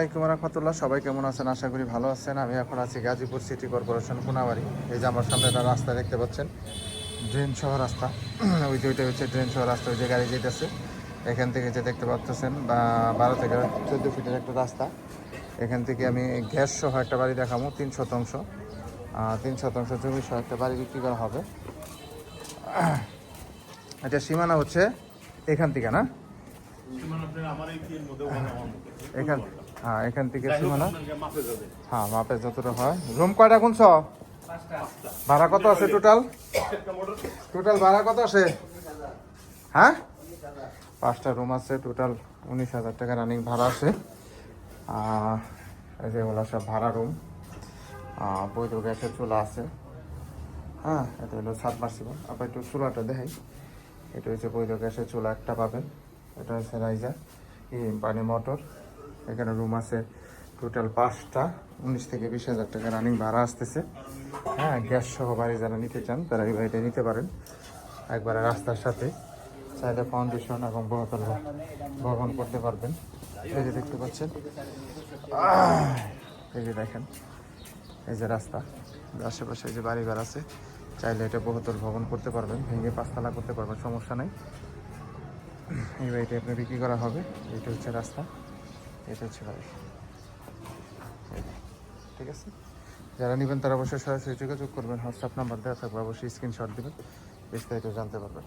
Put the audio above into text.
আসসালামাইকুম রহমতুল্লাহ সবাই কেমন আছেন? আশা করি ভালো আছেন। আমি এখন আছি গাজীপুর সিটি কর্পোরেশন কোনাবাড়ি। এই যে আমার সামনে একটা রাস্তা দেখতে পাচ্ছেন ড্রেন সহ রাস্তা। ওই যে ওইটা হচ্ছে ড্রেন সহ রাস্তা ওই যে গাড়ি যেতেছে। এখান থেকে যে দেখতে পাচ্ছেন বা বারো থেকে চোদ্দ ফিটের একটা রাস্তা। এখান থেকে আমি গ্যাস সহ একটা বাড়ি দেখাবো তিন শতাংশ। তিন শতাংশ জমি সহ একটা বাড়ি বিক্রি করা হবে। এটা সীমানা হচ্ছে এখান থেকে না? এখান হ্যাঁ এখান থেকে সীমানা। হ্যাঁ মাপে যতটা হয়। রুম কয়টা গুনছ? ভাড়া কত আছে টোটাল টোটাল ভাড়া কত আছে? হ্যাঁ? পাঁচটা রুম আছে টোটাল উনিশ হাজার টাকা রানিং ভাড়া আছে। এই যে হলো সব ভাড়া রুম বৈধ গ্যাসের চুলা আছে। হ্যাঁ এটা হলো সাত মার্সিবল আবার একটু চুলাটা দেখাই। এটা হচ্ছে বৈধ গ্যাসের চুলা একটা পাবেন। এটা হচ্ছে রাইজার ই পানি মোটর এখানে রুম আছে টোটাল পাঁচটা, উনিশ থেকে বিশ হাজার টাকা রানিং ভাড়া আসতেছে। হ্যাঁ গ্যাস সহ বাড়ি যারা নিতে চান, তারা এই বাড়িটা নিতে পারেন। একবারে রাস্তার সাথে, চাইলে ফাউন্ডেশন এবং বহুতল ভবন করতে পারবেন। এই যে দেখতে পাচ্ছেন এই যে দেখেন, এই যে রাস্তা, আশেপাশে যে বাড়ি ঘর আছে, চাইলে এটা বহুতল ভবন করতে পারবেন, ভেঙে পাঁচতলা করতে পারবেন, সমস্যা নেই। এই বাড়িটা আপনার বিক্রি করা হবে এটা হচ্ছে রাস্তা। এটা হচ্ছে ভাই ঠিক আছে? যারা নেবেন তারা অবশ্যই সরাসরি যোগাযোগ করবেন হোয়াটসঅ্যাপ নাম্বার দেওয়া থাকবে, অবশ্যই স্ক্রিনশট দেবেন, বিস্তারিত জানতে পারবেন।